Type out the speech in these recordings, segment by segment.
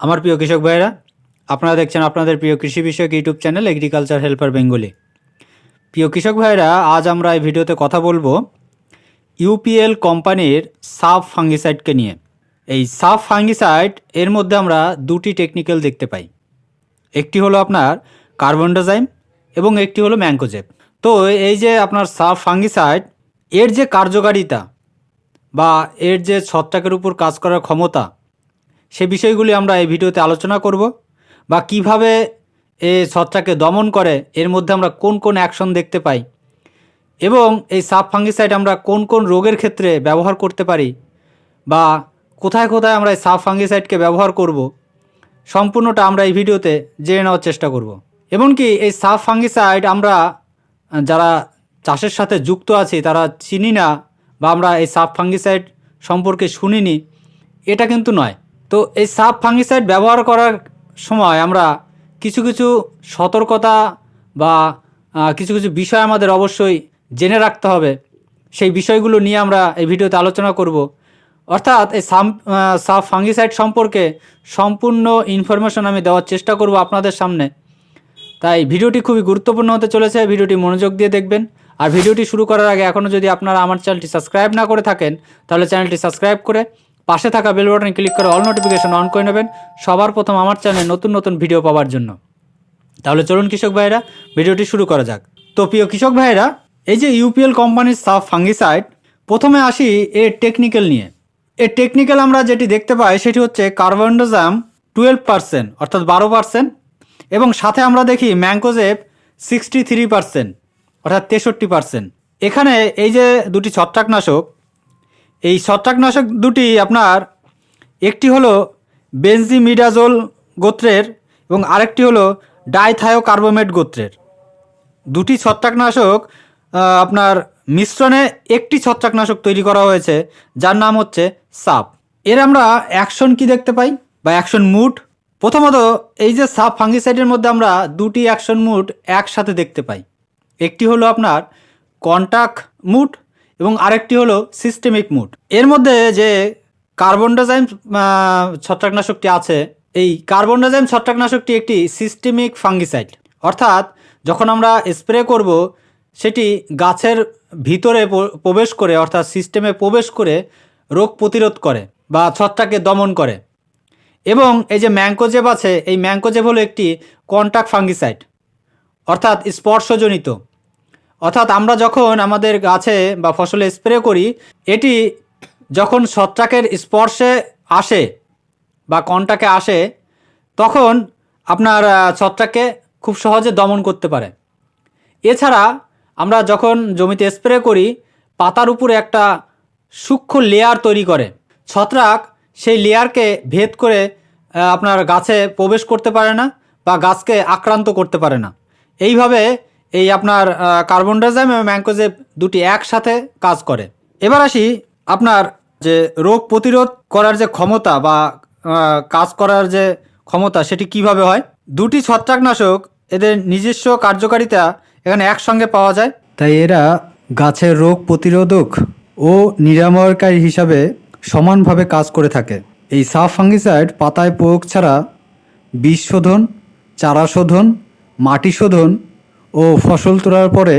আমার প্রিয় কৃষক ভাইরা আপনারা দেখছেন আপনাদের প্রিয় কৃষি বিষয়ক YouTube channel agriculture helper Bengali প্রিয় কৃষক ভাইরা আজ আমরা এই ভিডিওতে কথা বলব ইউপিএল কোম্পানির সাব ফাঙ্গিসাইডকে নিয়ে। এই সাফ ফাঙ্গিসাইড, এর মধ্যে আমরা দুটি টেকনিক্যাল দেখতে পাই। একটি হলো আপনার কার্বনডাজাইম এবং একটি হলো ম্যাঙ্কোজেব তো এই যে আপনার সাব ফাঙ্গিসাইড, এর যে কার্যকারিতা বা এর যে ছত্রাকের উপর কাজ করার ক্ষমতা সে বিষয়গুলি আমরা এই ভিডিওতে আলোচনা করব বা কীভাবে এ ছত্রাককে দমন করে, এর মধ্যে আমরা কোন কোন অ্যাকশন দেখতে পাই এবং এই সাব ফাঙ্গিসাইড আমরা কোন কোন রোগের ক্ষেত্রে ব্যবহার করতে পারি বা কোথায় কোথায় আমরা এই সাব ফাঙ্গিসাইডকে ব্যবহার করব, সম্পূর্ণটা আমরা এই ভিডিওতে জেনে নেওয়ার চেষ্টা করব। এমনকি এই সাব ফাঙ্গিসাইড আমরা, যারা চাষের সাথে যুক্ত আছি, তারা চিনি না বা আমরা এই সাব ফাঙ্গিসাইড সম্পর্কে শুনিনি, এটা কিন্তু নয়। তো এই সাব ফাঙ্গিসাইড ব্যবহার করার সময় আমরা কিছু কিছু সতর্কতা বা কিছু কিছু বিষয় আমাদের অবশ্যই জেনে রাখতে হবে। সেই বিষয়গুলো নিয়ে আমরা এই ভিডিওতে আলোচনা করব। অর্থাৎ এই সাম সাব ফাঙ্গিসাইড সম্পর্কে সম্পূর্ণ ইনফরমেশন আমি দেওয়ার চেষ্টা করব আপনাদের সামনে। তাই ভিডিওটি খুবই গুরুত্বপূর্ণ হতে চলেছে, ভিডিওটি মনোযোগ দিয়ে দেখবেন। আর ভিডিওটি শুরু করার আগে এখনও যদি আপনারা আমার চ্যানেলটি সাবস্ক্রাইব না করে থাকেন, তাহলে চ্যানেলটি সাবস্ক্রাইব করে পাশে থাকা বেল বাটনে ক্লিক করে অল নোটিফিকেশন অন করে নেবেন। সবার প্রথম আমার চ্যানেলে নতুন নতুন ভিডিও পাওয়ার জন্য। তাহলে চলুন কৃষক ভাইরা ভিডিওটি শুরু করা যাক। তো প্রিয় কৃষক ভাইরা এই যে ইউপিএল কোম্পানির সাব ফাঙ্গিসাইড প্রথমে আসি এর টেকনিক্যাল নিয়ে। এর টেকনিক্যাল আমরা যেটি দেখতে পাই, সেটি হচ্ছে কার্বনডোজাম টুয়েলভ পার্সেন্ট অর্থাৎ বারো পার্সেন্ট এবং সাথে আমরা দেখি ম্যাঙ্কোজেব সিক্সটি থ্রি পার্সেন্ট অর্থাৎ তেষট্টি পার্সেন্ট এখানে এই যে দুটি ছত্রাকনাশক এই ছত্রাকনাশক দুটি আপনার, একটি হলো বেনজিমিডাজোল গোত্রের এবং আরেকটি হলো ডাইথায়োকার্বোমেট গোত্রের। দুটি ছত্রাকনাশক আপনার মিশ্রণে একটি ছত্রাকনাশক তৈরি করা হয়েছে, যার নাম হচ্ছে সাপ। এর আমরা অ্যাকশন কি দেখতে পাই বা অ্যাকশন মুড? প্রথমত এই যে সাপ ফাঙ্গিসাইডের মধ্যে আমরা দুটি অ্যাকশন মুড একসাথে দেখতে পাই। একটি হলো আপনার কন্টাক্ট মুড এবং আরেকটি হলো সিস্টেমিক মুড এর মধ্যে যে কার্বনডাজাইম ছত্রাকনাশকটি আছে, এই কার্বনডাজাইম ছত্রাকনাশকটি একটি সিস্টেমিক ফাঙ্গিসাইড অর্থাৎ যখন আমরা স্প্রে করব, সেটি গাছের ভিতরে প্রবেশ করে, অর্থাৎ সিস্টেমে প্রবেশ করে রোগ প্রতিরোধ করে বা ছত্রাককে দমন করে। এবং এই যে ম্যাঙ্কোজেব আছে, এই ম্যাঙ্কোজেব হলো একটি কন্টাক্ট ফাঙ্গিসাইড অর্থাৎ স্পর্শজনিত। অর্থাৎ আমরা যখন আমাদের গাছে বা ফসলে স্প্রে করি, এটি যখন ছত্রাকের স্পর্শে আসে বা কন্টাকে আসে, তখন আপনার ছত্রাককে খুব সহজে দমন করতে পারে। এছাড়া আমরা যখন জমিতে স্প্রে করি, পাতার উপরে একটা সূক্ষ্ম লেয়ার তৈরি করে। ছত্রাক সেই লেয়ারকে ভেদ করে আপনার গাছে প্রবেশ করতে পারে না বা গাছকে আক্রান্ত করতে পারে না। এইভাবে এই আপনার কার্বন কার্বনডাইজাম এবং ম্যাঙ্কোজেব দুটি একসাথে কাজ করে। এবার আসি আপনার যে রোগ প্রতিরোধ করার যে ক্ষমতা বা কাজ করার যে ক্ষমতা, সেটি কীভাবে হয়? দুটি ছত্রাকনাশক এদের নিজস্ব কার্যকারিতা এখানে একসঙ্গে পাওয়া যায়। তাই এরা গাছের রোগ প্রতিরোধক ও নিরাময়কারী হিসাবে সমানভাবে কাজ করে থাকে। এই সাব ফাঙ্গিসাইড পাতায় প্রয়োগ ছাড়া বিষ শোধন চারা শোধন মাটি শোধন ও ফসল তোলার পরে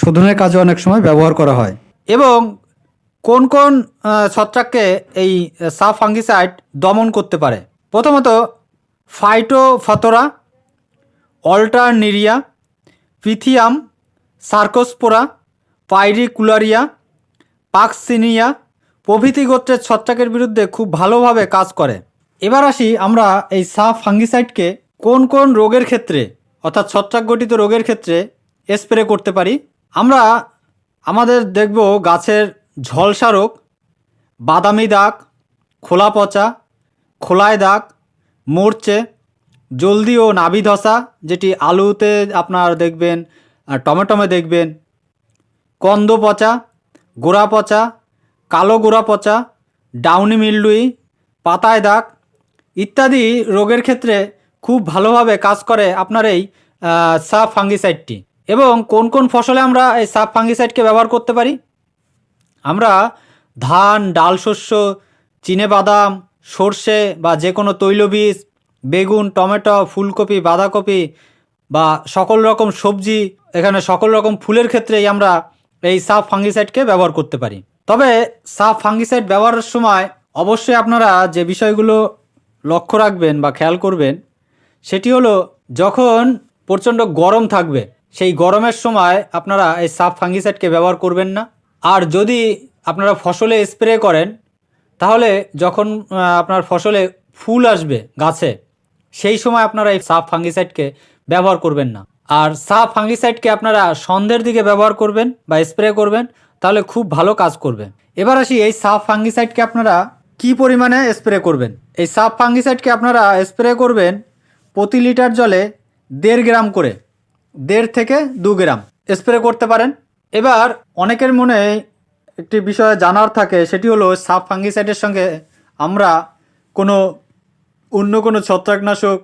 শোধনের কাজে অনেক সময় ব্যবহার করা হয়। এবং কোন কোন ছত্রাককে এই সাব ফাঙ্গিসাইড দমন করতে পারে? প্রথমত ফাইটোফথরা, অল্টারনিরিয়া, পিথিয়াম, সার্কোস্পোরা, পাইরিকুলারিয়া, পাকসিনিয়া প্রভৃতি গোত্রের ছত্রাকের বিরুদ্ধে খুব ভালোভাবে কাজ করে। এবার আসি আমরা এই সাব ফাঙ্গিসাইডকে কোন কোন রোগের ক্ষেত্রে অর্থাৎ ছত্রাক গঠিত রোগের ক্ষেত্রে স্প্রে করতে পারি। আমরা আমাদের দেখব গাছের ঝলসা রোগ, বাদামি দাগ, খোলা পচা খোলায় দাগ, মরচে, জলদি ও নাভি ধসা, যেটি আলুতে আপনার দেখবেন টমেটোমে দেখবেন, কন্দ পচা, গোড়া পচা, কালো গোড়া পচা, ডাউনি মিল্ডুই পাতায় দাগ ইত্যাদি রোগের ক্ষেত্রে খুব ভালোভাবে কাজ করে আপনার এই সাব ফাঙ্গিসাইডটি। এবং কোন কোন ফসলে আমরা এই সাব ফাঙ্গিসাইডকে ব্যবহার করতে পারি? আমরা ধান, ডাল শস্য, চিনে বাদাম, সর্ষে বা যে কোনো তৈলবীজ, বেগুন, টমেটো, ফুলকপি, বাঁধাকপি বা সকল রকম সবজি, এখানে সকল রকম ফুলের ক্ষেত্রেই আমরা এই সাফ ফাঙ্গিসাইডকে ব্যবহার করতে পারি। তবে সাফ ফাঙ্গিসাইড ব্যবহারের সময় অবশ্যই আপনারা যে বিষয়গুলো লক্ষ্য রাখবেন বা খেয়াল করবেন সেটি হলো, যখন প্রচণ্ড গরম থাকবে, সেই গরমের সময় আপনারা এই সাফ ফাঙ্গিসাইডকে ব্যবহার করবেন না। আর যদি আপনারা ফসলে স্প্রে করেন, তাহলে যখন আপনার ফসলে ফুল আসবে গাছে, সেই সময় আপনারা এই সাফ ফাঙ্গিসাইডকে ব্যবহার করবেন না। আর সাফ ফাঙ্গিসাইডকে আপনারা সন্ধ্যের দিকে ব্যবহার করবেন বা স্প্রে করবেন, তাহলে খুব ভালো কাজ করবে। এবার আসি, এই সাফ ফাঙ্গিসাইডকে আপনারা কি পরিমাণে স্প্রে করবেন? এই সাফ ফাঙ্গিসাইডকে আপনারা স্প্রে করবেন প্রতি লিটার জলে দেড় গ্রাম করে, দেড় থেকে দু গ্রাম স্প্রে করতে পারেন। এবার অনেকের মনে একটি বিষয় জানার থাকে, সেটি হলো সাব ফাঙ্গিসাইডের সঙ্গে আমরা কোনো অন্য কোনো ছত্রাকনাশক,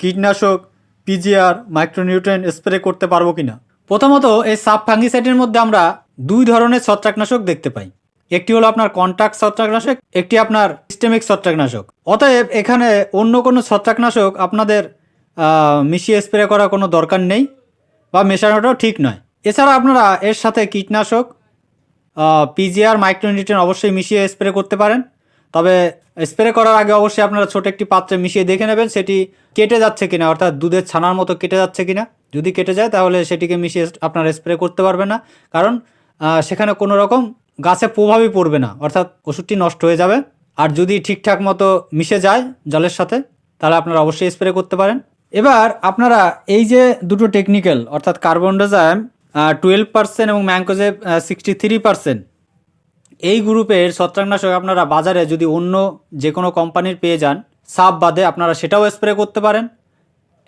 কীটনাশক, পিজিআর মাইক্রোনিউট্রেন স্প্রে করতে পারব কিনা? প্রথমত এই সাব ফাঙ্গিসাইডের মধ্যে আমরা দুই ধরনের ছত্রাকনাশক দেখতে পাই। একটি হলো আপনার কন্ট্যাক্ট ছত্রাকনাশক, একটি আপনার সিস্টেমিক ছত্রাকনাশক। অতএব এখানে অন্য কোনো ছত্রাকনাশক আপনাদের মিশিয়ে স্প্রে করার কোনো দরকার নেই বা মেশানোটাও ঠিক নয়। এছাড়া আপনারা এর সাথে কীটনাশক পিজিআর মাইক্রোনিউট্রেন অবশ্যই মিশিয়ে স্প্রে করতে পারেন। তবে স্প্রে করার আগে অবশ্যই আপনারা ছোট একটি পাত্রে মিশিয়ে দেখে নেবেন সেটি কেটে যাচ্ছে কিনা, অর্থাৎ দুধের ছানার মতো কেটে যাচ্ছে কিনা। যদি কেটে যায় তাহলে সেটিকে মিশিয়ে আপনারা স্প্রে করতে পারবেন না। কারণ সেখানে কোনো রকম গাছে প্রভাবই পড়বে না, অর্থাৎ ওষুধটি নষ্ট হয়ে যাবে। আর যদি ঠিকঠাক মতো মিশে যায় জলের সাথে, তাহলে আপনারা অবশ্যই স্প্রে করতে পারেন। এবার আপনারা এই যে দুটো টেকনিক্যাল অর্থাৎ কার্বন ডাইজাম টুয়েলভ পার্সেন্ট এবং ম্যাঙ্কোজেব সিক্সটি থ্রি পার্সেন্ট এই গ্রুপের ছত্রাকনাশক আপনারা বাজারে যদি অন্য যে কোনো কোম্পানির পেয়ে যান, সাপ বাদে আপনারা সেটাও স্প্রে করতে পারেন।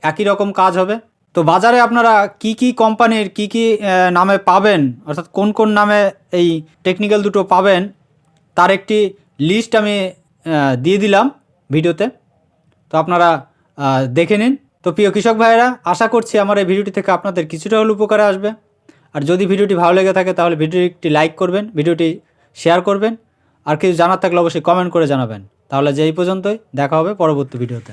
একই রকম কাজ হবে। তো বাজারে আপনারা কি কি কোম্পানির কি কি নামে পাবেন, অর্থাৎ কোন কোন নামে এই টেকনিক্যাল দুটো পাবেন, তার একটি লিস্ট আমি দিয়ে দিলাম ভিডিওতে। তো আপনারা দেখে নিন। তো প্রিয় কৃষক ভাইয়েরা, আশা করছি আমার এই ভিডিওটি থেকে আপনাদের কিছুটা হলে উপকারে আসবে। আর যদি ভিডিওটি ভালো লেগে থাকে, তাহলে ভিডিওটি একটি লাইক করবেন, ভিডিওটি শেয়ার করবেন। আর কিছু জানার থাকলে অবশ্যই কমেন্ট করে জানাবেন। তাহলে যে এই পর্যন্তই, দেখা হবে পরবর্তী ভিডিওতে।